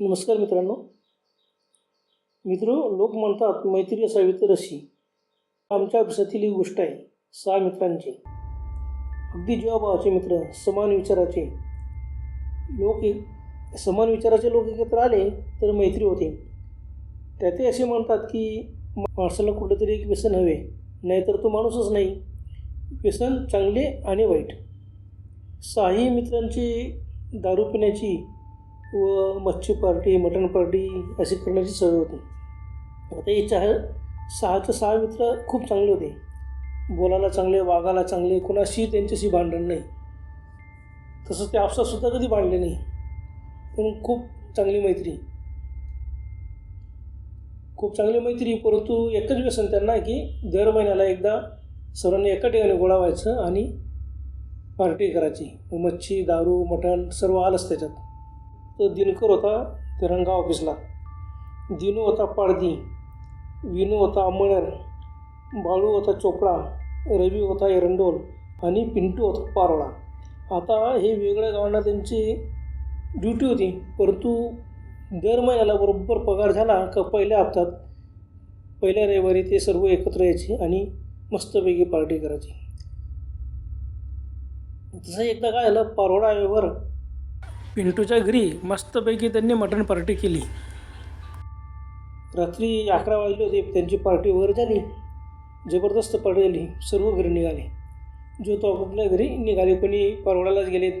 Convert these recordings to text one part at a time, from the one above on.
नमस्कार मित्रांनो. मित्र लोक म्हणतात मैत्री असावी तर अशी. आमच्या अभ्यासातील ही गोष्ट आहे सहा मित्रांची. अगदी जीवाभावाचे मित्र समान विचाराचे. लोक एक समान विचाराचे लोक एकत्र आले तर मैत्री होते. त्याते असे म्हणतात की माणसाला कुठंतरी एक व्यसन हवे नाहीतर तो माणूसच नाही. व्यसन चांगले आणि वाईट. सहाही मित्रांची दारू पिण्याची व मच्छी पार्टी मटण पार्टी अशी करण्याची सवय होती. आता हे चार सहाचं सहा मित्र खूप चांगले होते. बोलायला चांगले वागायला चांगले कोणाशी त्यांच्याशी भांडण नाही. तसंच ते आपसातसुद्धा कधी भांडले नाही. पण खूप चांगली मैत्री. खूप चांगली मैत्री परंतु एकच व्यसन त्यांना की दर महिन्याला एकदा सर्वांनी एका ठिकाणी गोळा व्हायचं आणि पार्टी करायची. मच्छी दारू मटण सर्व आलंच त्याच्यात. तर दिनकर होता तिरंगा ऑफिसला. दिनू होता पाडदी विनू होता अमळर बाळू होता चोपडा रवी होता एरंडोल आणि पिंटू होता पारोळा. आता हे वेगळ्या गावांना त्यांची ड्युटी होती परंतु दर महिन्याला बरोबर पगार झाला का पहिल्या हप्त्यात पहिल्या रविवारी ते सर्व एकत्र यायचे आणि मस्तपैकी पार्टी करायची. तसं एकदा काय झालं पारोळा व्यवहार पिंटूच्या घरी मस्तपैकी त्यांनी मटण पार्टी केली. रात्री अकरा वाजले होते त्यांची पार्टी वगैरे झाली. जबरदस्त पार्टी झाली. सर्व घरी निघाले. जो तो आपापल्या घरी निघाले कोणी परवडायलाच गेलेत.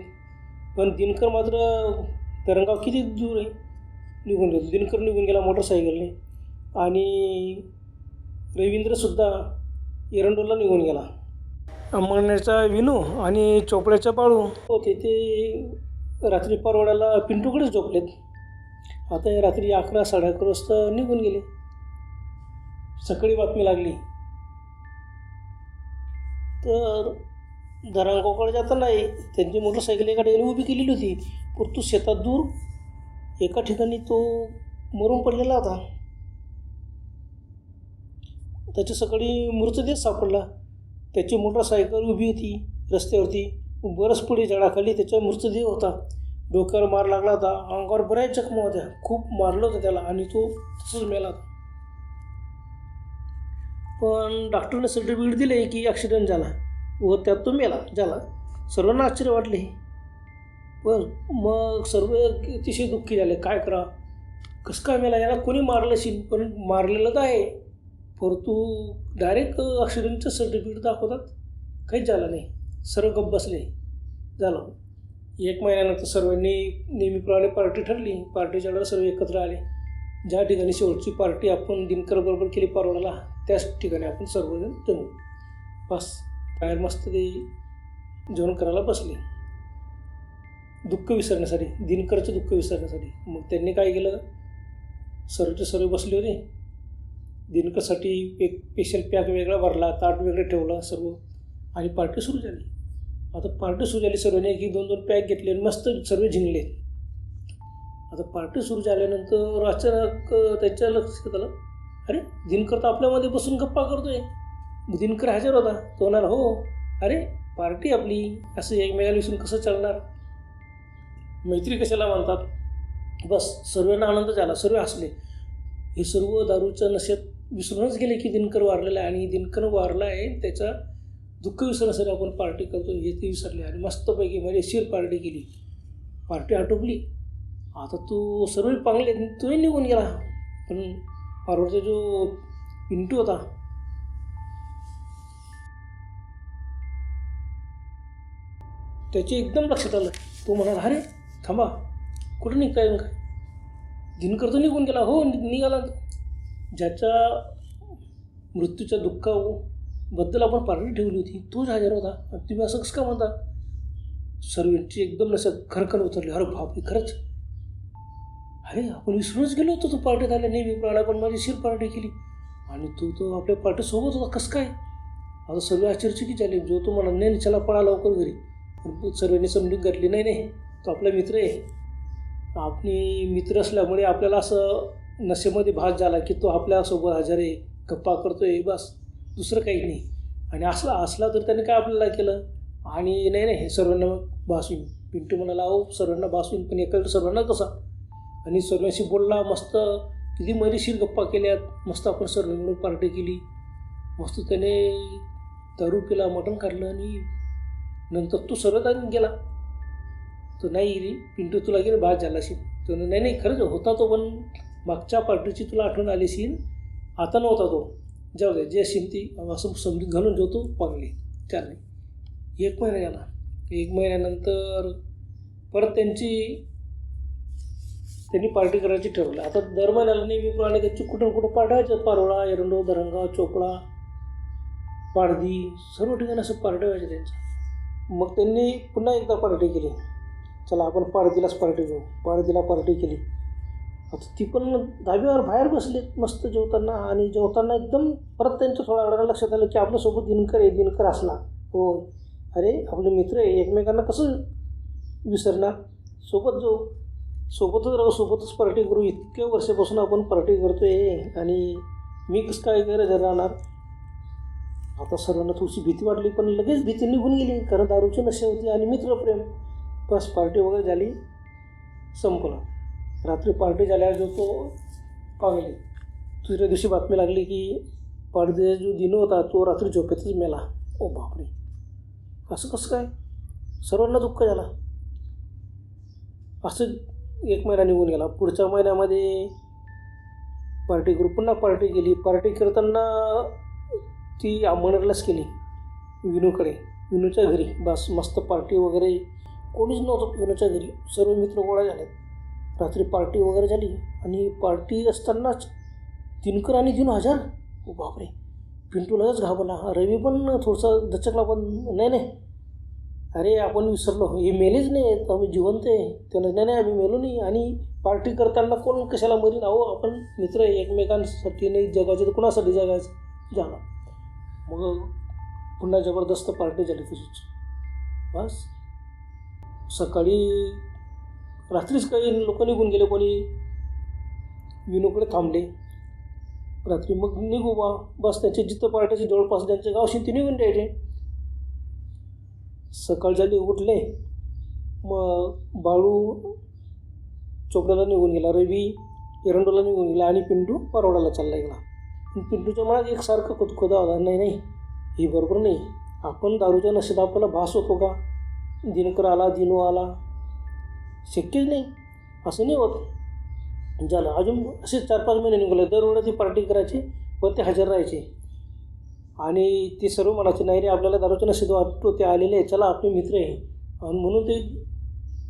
पण दिनकर मात्र तरंगाव किती दूर आहे? निघून गेलो. दिनकर निघून गेला मोटरसायकलने आणि रवींद्रसुद्धा एरंडोलला निघून गेला. अंमळनेरचा विनू आणि चोपड्याचा पाळू. होते ते रात्री परवाड्याला पिंटूकडेच झोपलेत. आता हे रात्री अकरा साडे अकरा वाजता निघून गेले. सकाळी बातमी लागली. तर धरणगावकडे जाताना त्यांची मोटरसायकल एका ठिकाणी उभी केलेली होती. परंतु शेतात दूर एका ठिकाणी तो मरून पडलेला होता. त्याच्या सकाळी मृतदेह सापडला. त्याची मोटरसायकल उभी होती रस्त्यावरती. बरंच पुढे झाडाखाली त्याचा मृतदेह होता. डोक्यावर मार लागला होता. अंगावर बऱ्याच जखमा होत्या. खूप मारलं होतं त्याला आणि तो तसंच मेला होता. पण डॉक्टरने सर्टिफिकेट दिले की ॲक्सिडेंट झाला व त्यात तो मेला झाला. सर्वांना आश्चर्य वाटले. पण मग सर्व अतिशय दुःखी झाले. काय करा? कसं काय मेला? याला कोणी मारलं असेल? पण मारलेलं तर आहे. परंतु डायरेक्ट ॲक्सिडेंटचं सर्टिफिकेट दाखवतात. काहीच झालं नाही. सर्व गप बसले. झालं. एक महिन्यानंतर सर्वांनी नेहमीप्रमाणे पार्टी ठरली. पार्टीच्या वेळेला सर्व एकत्र आले. ज्या ठिकाणी शेवटची पार्टी आपण दिनकर बरोबर केली परवडाला त्याच ठिकाणी आपण सर्वजण जमू. बस. बाहेर मस्त ते जेवण करायला बसले. दुःख विसरण्यासाठी दिनकरचं दुःख विसरण्यासाठी. मग त्यांनी काय केलं? सर्वचे सर्व बसले होते. दिनकरसाठी एक स्पेशल पॅक वेगळा भरला ताट वेगळं ठेवला सर्व आणि पार्टी सुरू झाली. आता पार्टी सुरू झाली सर्वांनी एक दोन दोन पॅक घेतले आणि मस्त सर्व झिंगले. आता पार्टी सुरू झाल्यानंतर अचानक त्याच्या लक्षात आलं? अरे दिनकर तर आपल्यामध्ये बसून गप्पा करतोय. दिनकर हजर होता. तो म्हणाला हो अरे पार्टी आपली. असं एकमेकाला विसरून कसं चालणार? मैत्री कशाला मानतात बस सर्वांना आनंद झाला सर्व हसले. हे सर्व दारूच्या नशेत विसरूनच गेले की दिनकर वारलेला आहे आणि दिनकर वारला आहे त्याचा दुःख विसरण्यासाठी आपण पार्टी करतो हे ते विसरले. आणि मस्तपैकी म्हणजे मजेशीर पार्टी केली. पार्टी आटोपली. आता तो सर्व पांगले तोही निघून गेला. पण पार्वतीचा जो पिंटू होता त्याचे एकदम लक्षात आलं. तो म्हणाला अरे थांबा. कुठं निघताय मग? काय दिनकर तो निघून गेला. हो निघाला. ज्याच्या मृत्यूच्या बद्दल आपण पार्टी ठेवली होती. तोच हजर होता आणि तुम्ही असं कसं का म्हणता? सर्वांची एकदम नसं खरखर उतरली. अरे बापरे खरंच? अरे आपण विसरूनच गेलो होतो तो पार्टीत आल्या नेहमी. प्राणा पण माझी शिर पार्टी केली. आणि तो तो आपल्या पार्टीसोबत होता. कसं काय? आता सर्व आश्चर्यचकित झाले. जो तो म्हणा नाही चला पळा लवकर घरी. पण सर्वांनी समजून घातली नाही नाही तो आपला मित्र आहे. आपली मित्र असल्यामुळे आपल्याला असं नशेमध्ये भास झाला की तो आपल्यासोबत हजर आहे गप्पा करतोय बस. दुसरं काही नाही. आणि असला असला तर त्याने काय आपल्याला केलं? आणि नाही नाही हे सर्वांना मग भासून पिंटू म्हणाला अहो सर्वांना भासून पण एका सर्वांना कसा? आणि सर्वांशी बोलला मस्त किती मजेशीर गप्पा केल्यात. मस्त आपण सर्व मिळून पार्टी केली. मस्त त्याने दारू पिला मटण काढलं आणि नंतर तो सर्वात आधी गेला. तो नाही रे पिंटू तुला गेले बाद झाला असेल. तर नाही नाही खरंच होता तो पण मागच्या पार्टीची तुला आठवण आली असेल. आता नव्हता तो. जाऊ दे जे असेल ती असं समजून घालून जेवतो पांगली. चालली. एक महिना गेला एक महिन्यानंतर परत त्यांची त्यांनी पार्टी करायची ठरवलं. आता दर महिन्याला नेहमीप्रमाणे त्यांची कुठं कुठं पार्ट्या पारोळा एरंडो दरंगा चोपडा पारधी सर्व ठिकाणी असं पार्टी व्हायचे त्यांचं मग त्यांनी पुन्हा एकदा पार्टी केली. चला आपण पारदीलाच पार्टी घेऊ. पारदीला पार्टी केली. आता ती पण दहावीवर बाहेर बसली मस्त जेवताना. आणि जेवताना एकदम परत त्यांच्या थोड्या वेळानं लक्षात आलं की आपल्यासोबत दिनकर आहे दिनकर असला हो. अरे आपले मित्र आहे एकमेकांना कसं विसरणार? सोबत जाऊ सोबतच राहू सोबतच पार्टी करू. इतक्या वर्षापासून आपण पार्टी करतो आहे आणि मी कसं काय गरज राहणार? आता सर्वांना थोडीशी भीती वाटली पण लगेच भीती निघून गेली. कारण दारूची नशा होती आणि मित्रप्रेम. बस पार्टी वगैरे झाली. संपला. रात्री पार्टी झाल्यावर जो तो पागले दुसऱ्या दिवशी बातमी लागली की पार्टीचा जो दिन होता तो रात्री झोपेतच मेला. ओ बापरे. असं कसं काय? सर्वांना दुःख झाला. असं एक महिना निघून गेला. पुढच्या महिन्यामध्ये पार्टी करू पुन्हा पार्टी केली. पार्टी करताना ती आंबणरलाच केली. विनूकडे. विनूच्या घरी. बस मस्त पार्टी वगैरे. कोणीच नव्हतं विनूच्या घरी. सर्व मित्र गोळा झाले रात्री पार्टी वगैरे झाली आणि पार्टी असतानाच दिनकर आणि दिन हजार ओ बापरे. पिंटू लगेच घाबरला. रवी पण थोडसा दचकला पण नाही नाही. अरे आपण विसरलो. हे मेलेच नाही. आहेत आम्ही जिवंत आहे. त्याला नाही नाही आम्ही मेलो नाही. आणि पार्टी करताना कोण कशाला मरीन? अहो आपण मित्र आहे. एकमेकांसाठी नाही जगायचं तर कुणासाठी जगायचं? झालं मग पुन्हा जबरदस्त पार्टी झाली तशीच बस. सकाळी रात्रीच काही लोक निघून गेले कोणी विनोकडे थांबले. रात्री मग निघू बा बस त्याचे जिथं पार्ट्याचे जवळपास ज्यांचे गाव असेल ते निघून द्यायचे सकाळ झाली उठले. मग बाळू चोपड्याला निघून गेला रवी एरंडोला निघून गेला आणि पिंटू परवडाला चालला गेला. पण पिंटूच्या मनात एकसारखं खुदखुदा होता नाही नाही हे बरोबर नाही. आपण दारूच्या नशेत आपल्याला भास होतो का? दिनकर आला दिनू आला शक्यच नाही. असं नाही होत. झालं अजून असे चार पाच महिने निघाले दरवेळेला ती पार्टी करायची व ते हजर राहायचे. आणि ते सर्व म्हणायचे नाही रे आपल्याला दारूच्या नशेत वाटतो ते आलेले आहे चला आपले मित्र आहे. आणि म्हणून ते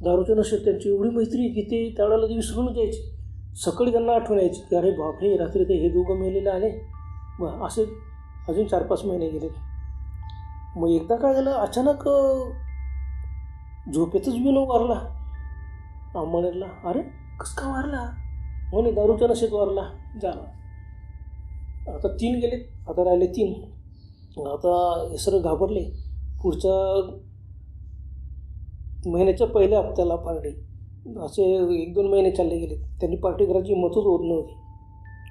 दारूच्या नशीब त्यांची एवढी मैत्री की ते त्यावेळेला ते विसरून जायचे. सकाळी त्यांना आठवण यायची की अरे बापरे रात्री ते हे दोघं मेलेले आले. मग असे अजून चार पाच महिने गेले. मग एकदा काय झालं अचानक झोपेतच विनो वारला अंबानेरला अरे कसं का वारला म्हणे दारूच्या नशेत वारला झाला. आता तीन गेले. आता राहिले तीन. आता हे सर घाबरले. पुढच्या महिन्याच्या पहिल्या हप्त्याला पार्टी. असे एक दोन महिने चालले गेले. त्यांनी पार्टी करायची हिंमतच होत नव्हती.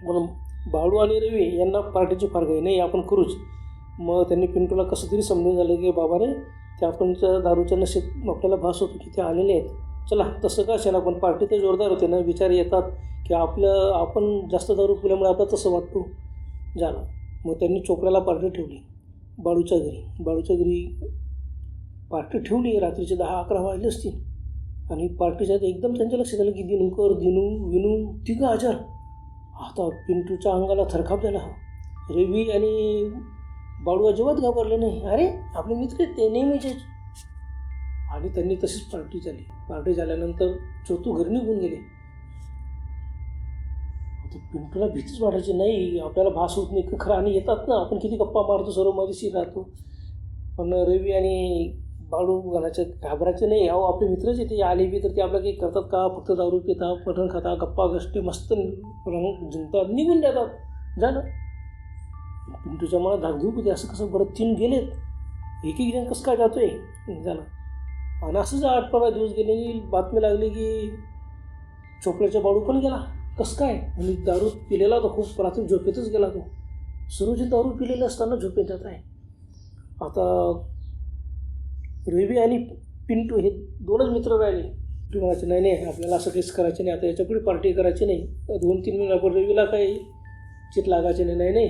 म्हणून बाळू आणि रवी यांना पार्टीची फार काही नाही आपण करूच. मग त्यांनी पिंटूला कसं तरी समजून झालं की बाबा रे ते आपण त्या दारूच्या नशेत आपल्याला भास होतो की ते आलेले आहेत. चला तसं का असेल आपण? पार्टी तर जोरदार होते ना? विचार येतात की आपलं आपण जास्त दारू पिल्यामुळे आपल्याला तसं वाटतो. झालं. मग त्यांनी चोपड्याला पार्टी ठेवली. बाळूच्या घरी. बाळूच्या घरी पार्टी ठेवली. रात्रीचे दहा अकरा वाजले असतील. आणि पार्टीच्या एकदम त्यांच्या लक्षात आलं की दिनकर दिनू विनू तिघं हजार आता पिंटूच्या अंगाला थरकाप झाला रवी आणि बाळू अजिबात घाबरले नाही. अरे आपले मित्र ते. नेहमीचे आणि त्यांनी तशीच पार्टी झाली. पार्टी झाल्यानंतर चोतू घरी निघून गेले. आता पिंटूला भीतीच वाटायची नाही आपल्याला भास होत नाही खरं आणि येतात ना आपण किती गप्पा मारतो सर्व मजेशी राहतो. पण रवी आणि बाळू घालायचं घाबरायचं नाही अहो आपले मित्रच येते आले बी तर ते आपल्या काही करतात का? फक्त दारू पितात पठण खाता गप्पा गष्टी मस्त रंग जिंकतात निघून जातात. झालं. पिंटूच्या मला धाकधूक होते असं कसं बरं तीन गेलेत? एक एक जण कसं काय जातोय? झालं. आणि असंच आठ पंधरा दिवस गेल्याने बातमी लागली की चोपड्याच्या बाळू पण गेला. कसं काय? आणि दारू पिलेला होता खूप रात्री झोपेतच गेला तो. सरोजी दारू पिलेले असताना झोपेत जात आहे. आता रवी आणि पिंटू हे दोनच मित्र राहिले. पिंटू म्हणायचे नाही नाही आपल्याला असं काहीच करायचं नाही आता याच्यापुढे पार्टी करायची नाही. दोन तीन महिन्यापूर्वी रवीला काही चित लागायचे नाही. नाही नाही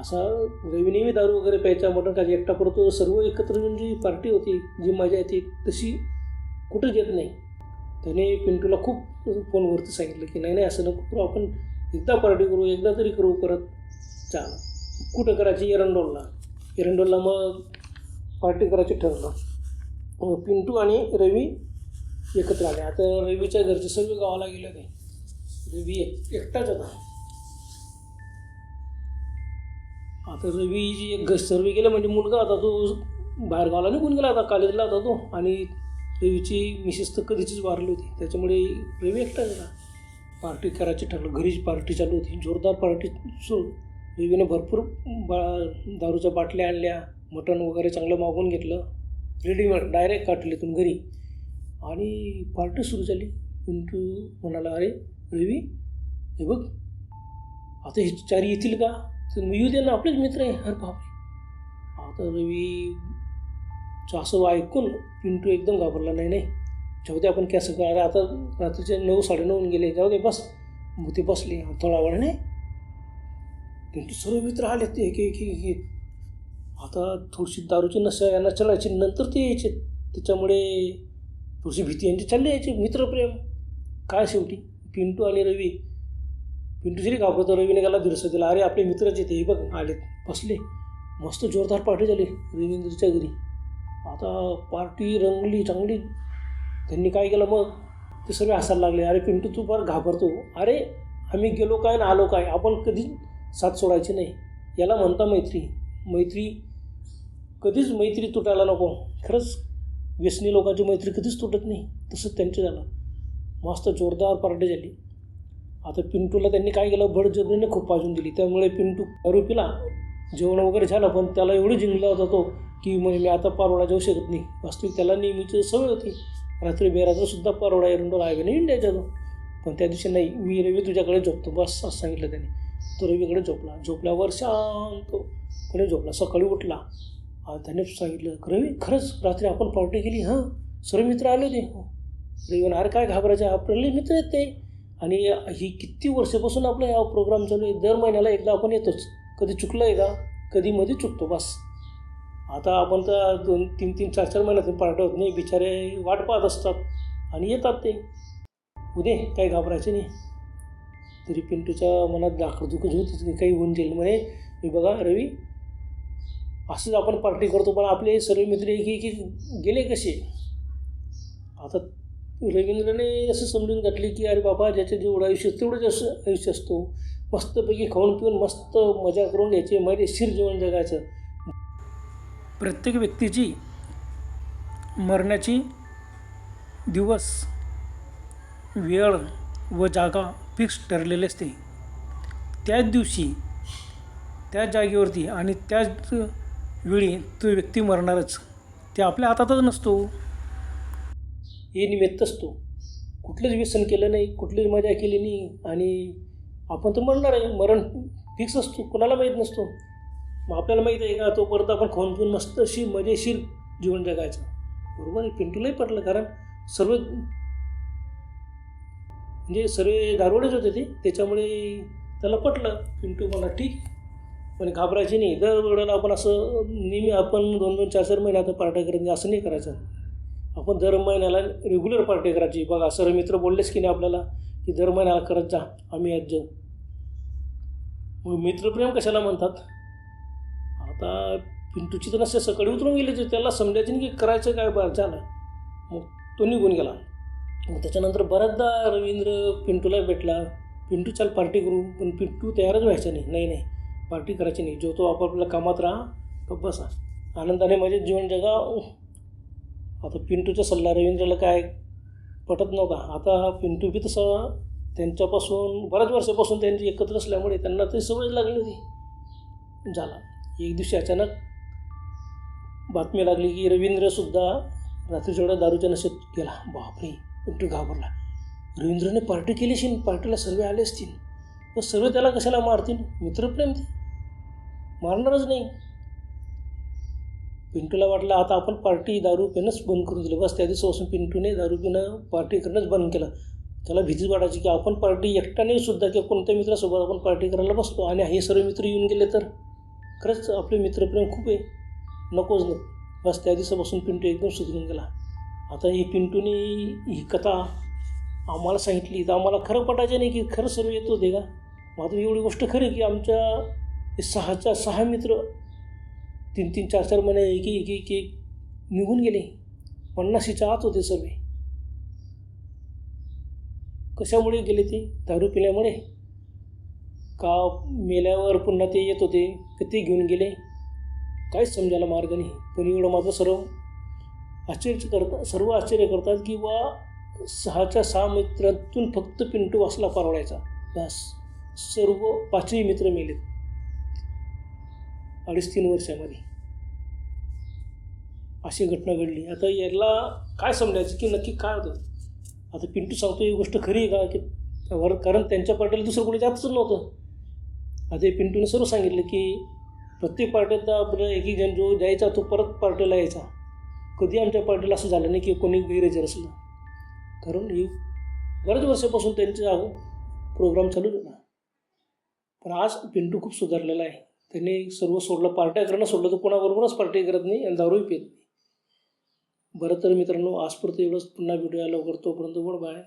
असा रवी दारू वगैरे प्यायचा मटण खायचा एकटा परतो सर्व एकत्र येऊन जी पार्टी होती जी मजा येते तशी कुठंच येत नाही. त्याने पिंटूला खूप फोनवरती सांगितलं की नाही नाही असं नको करू आपण एकदा पार्टी करू एकदा तरी करू परत चाल. कुठं करायची? एरंडोलला. एरंडोलला मग पार्टी करायची ठरलं. पिंटू आणि रवी एकत्र आले. आता रवीच्या घरचे सगळे गावाला गेले होते. रवी एक एकटाच होता. आता रवीची एक सर्वे केलं म्हणजे मुलगा आता तो बाहेर गावाला निघून गेला आता कॉलेजला आता तो आणि रवीची मिसेस तर कधीचीच वारली होती. त्याच्यामुळे रवी एकटा गेला पार्टी करायची ठरलं. घरीच पार्टी चालू होती. जोरदार पार्टी सुरू रवीने भरपूर बा दारूच्या बाटल्या आणल्या मटण वगैरे चांगलं मागून घेतलं. रेडीमेड डायरेक्ट काटले घरी. आणि पार्टी सुरू झाली. पिंटू म्हणाला अरे रवी हे बघ. आता हे चारी येतील का? तर मग येऊ दे ना आपलेच मित्र आहे. हर बापरे. आता रवी असं ऐकून पिंटू एकदम घाबरला. नाही नाही. जाऊ दे आपण कॅस अरे आता रात्रीचे नऊ साडेनऊ गेले. जाऊ दे बस. मग ते बसले थोडा वेळ नाही. पिंटू सर्व मित्र आले ते एक एक एक एक. आता थोडीशी दारूची नशा यांना चलायची. नंतर ते यायचे. त्याच्यामुळे थोडीशी भीती यांची चालली यायची. मित्रप्रेम. काय शेवटी? पिंटू आणि रवी पिंटू घाबरतो रवीने त्याला दिरस दिला अरे आपले मित्र जे ते बघ आले बसले. मस्त जोरदार पार्टी झाली रवींद्रच्या घरी. आता पार्टी रंगली चांगली. त्यांनी काय केलं मग? ते सगळे हसायला लागले. अरे पिंटू तू फार घाबरतो. अरे आम्ही गेलो काय ना आलो काय? आपण कधीच साथ सोडायची नाही. याला म्हणता मैत्री. मैत्री कधीच मैत्री तुटायला नको. खरंच व्यसनी लोकांची मैत्री कधीच तुटत नाही. तसंच त्यांचं झालं. मस्त जोरदार पार्टी झाली. आता पिंटूला त्यांनी काय केलं? बळजबरीने खूप पाजून दिली. त्यामुळे पिंटू दारू पिला जेवण वगैरे झालं पण त्याला एवढं जिंकला होता तो की म्हणजे मी आता पारोडा जाऊ शकत नाही. वास्तविक त्याला नेहमीची सवय होती. रात्री बेरात्रसुद्धा पारोडा एरंडोला हायवेने इंडियाच्या तो पण त्या दिवशी नाही मी रवी तुझ्याकडे झोपतो. बस असं सांगितलं त्याने. तो रवीकडे झोपला. झोपल्यावर शांतपणे झोपला. सकाळी उठला. त्याने सांगितलं रवी खरंच रात्री आपण पार्टी केली हां? सर्व मित्र आले होते? हो. रवी अरे काय घाबरायचं? आपले मित्र आहेत ते. आणि ही किती वर्षापासून आपला हा प्रोग्राम चालू आहे? दर महिन्याला एकदा आपण येतोच. कधी चुकलं आहे का कधी मध्ये चुकतो बस. आता आपण तर दोन तीन तीन चार चार महिन्यातून पाठवत होत नाही. बिचारे वाट पाहत असतात आणि येतात ते. उदे काही घाबरायचे नाही. तरी पिंटूच्या मनात दाखडदुखच होतीच नाही काही होऊन जाईल. म्हणे मी बघा रवी असंच आपण पार्टी करतो पण आपले सर्व मित्र एक एक गेले कसे? आता रवींद्रने असं समजून घातली की अरे बाबा ज्याचं जेवढं आयुष्य तेवढंच तेवढं जास्त आयुष्य असतो. मस्तपैकी खाऊन पिऊन मस्त मजा करून घ्यायची मजेशीर जीवन जगायचं. प्रत्येक व्यक्तीची मरण्याची दिवस वेळ व जागा फिक्स ठरलेली असते. त्याच दिवशी त्याच जागेवरती आणि त्याच वेळी तो व्यक्ती मरणारच. ते आपल्या हातातच नसतो. हे निमित्त असतो. कुठलंच व्यसन केलं नाही कुठलीच मजा केली नाही आणि आपण तर मरणार आहे. मरण फिक्स असतो. कोणाला माहीत नसतो. मग आपल्याला माहीत आहे का तोपर्यंत आपण खाऊन पिऊन मस्त अशी मजेशीर जीवन जगायचं. बरोबर आहे. पिंटूलाही पटलं कारण सर्व म्हणजे सर्व दारवडेच होते ते. त्याच्यामुळे त्याला पटलं. पिंटू मला ठीक. पण घाबरायची नाही. दर वेळेला आपण असं नेहमी आपण दोन दोन चार चार महिने आता पार्ट्या करत नाही. असं नाही करायचं. आपण दर महिन्याला रेग्युलर पार्टी करायची. बघा सर मित्र बोललेच की नाही आपल्याला की दर महिन्याला करत जा आम्ही आज जाऊ मग मित्रप्रेम कशाला म्हणतात? आता पिंटूची तर नसे सकाळी उतरून गेले ते त्याला समजायचे नाही की करायचं काय बरं झालं. मग तो निघून गेला. मग त्याच्यानंतर बऱ्याचदा रवींद्र पिंटूला भेटला. पिंटू चाल पार्टी करू पण पिंटू तयारच व्हायचा नाही. नाही नाही पार्टी करायची नाही. जो तो आपापल्या कामात राहा तो बसा. आनंदाने माझे जीवन जगा आता पिंटूचा सल्ला रवींद्रला काय? पटत नव्हता. आता पिंटू बी तसं त्यांच्यापासून बऱ्याच वर्षापासून त्यांची एकत्र असल्यामुळे त्यांना ते सवय लागली होती. झाला. एक दिवशी अचानक बातमी लागली की रवींद्रसुद्धा रात्री जेवढा दारूच्या नशेत गेला. बापरे पिंटू घाबरला. रवींद्रने पार्टी केली असेल पार्टीला सर्व आले असतील. पण सर्व त्याला कशाला मारतील? मित्रप्रेम ते. मारणारच नाही. पिंटूला वाटलं आता आपण पार्टी दारू पिणंच बंद करून दिलं. बस त्या दिवसापासून पिंटूने दारू पिणं पार्टी करणंच बंद केलं. त्याला भीतीच वाटायची की आपण पार्टी एकट्याने सुद्धा किंवा कोणत्या मित्रासोबत आपण पार्टी करायला बसतो आणि हे सर्व मित्र येऊन गेले तर? खरंच आपले मित्रप्रेम खूप आहे. नकोच नको बस त्या दिवसापासून पिंटू एकदम सुधरून गेला. आता ही पिंटूने ही कथा आम्हाला सांगितली. तर आम्हाला खरं पटायचं नाही की खरं सर्व येत होते का? मात्र एवढी गोष्ट खरी की आमच्या सहाच्या सहा मित्र तीन तीन चार चार महिने एक एक एक एक निघून गेले. पन्नाशीच्या आत होते सर्व. कशामुळे गेले ते? दारू पिल्यामुळे. का मेल्यावर पुन्हा ते येत होते? का ते घेऊन गेले? काहीच समजायला मार्ग नाही. पण एवढं माझं सर्व आश्चर्य करता सर्व आश्चर्य करतात की बा सहाच्या सहा मित्रातून फक्त पिंटू वासला परवडायचा. बस. सर्व पाचही मित्र मेलेत. अडीच तीन वर्षामध्ये. अशी घटना घडली. आता याला काय समजायचं की नक्की काय होतं? आता पिंटू सांगतो ही गोष्ट खरी आहे का? की वर कारण त्यांच्या पार्टीला दुसरं कोणी जातच नव्हतं. आता हे पिंटूने सर्व सांगितलं की प्रत्येक पार्टीत आपलं एक एक जण जो जायचा तो परत पार्टीला यायचा. कधी आमच्या पार्टीला असं झालं नाही की कोणी गैरहजर असलं. कारण ही बऱ्याच वर्षापासून त्यांचा प्रोग्राम चालू होता. पण आज पिंटू खूप सुधारलेला आहे. त्यांनी सर्व सोडलं पार्ट्या करणं सोडलं तर कोणाबरोबरच पार्टी करत नाही आणि दारूही पित नाही. बरं तर मित्रांनो आजपर्यंत एवढंच. पुन्हा व्हिडिओ लवकर तोपर्यंत. Good bye.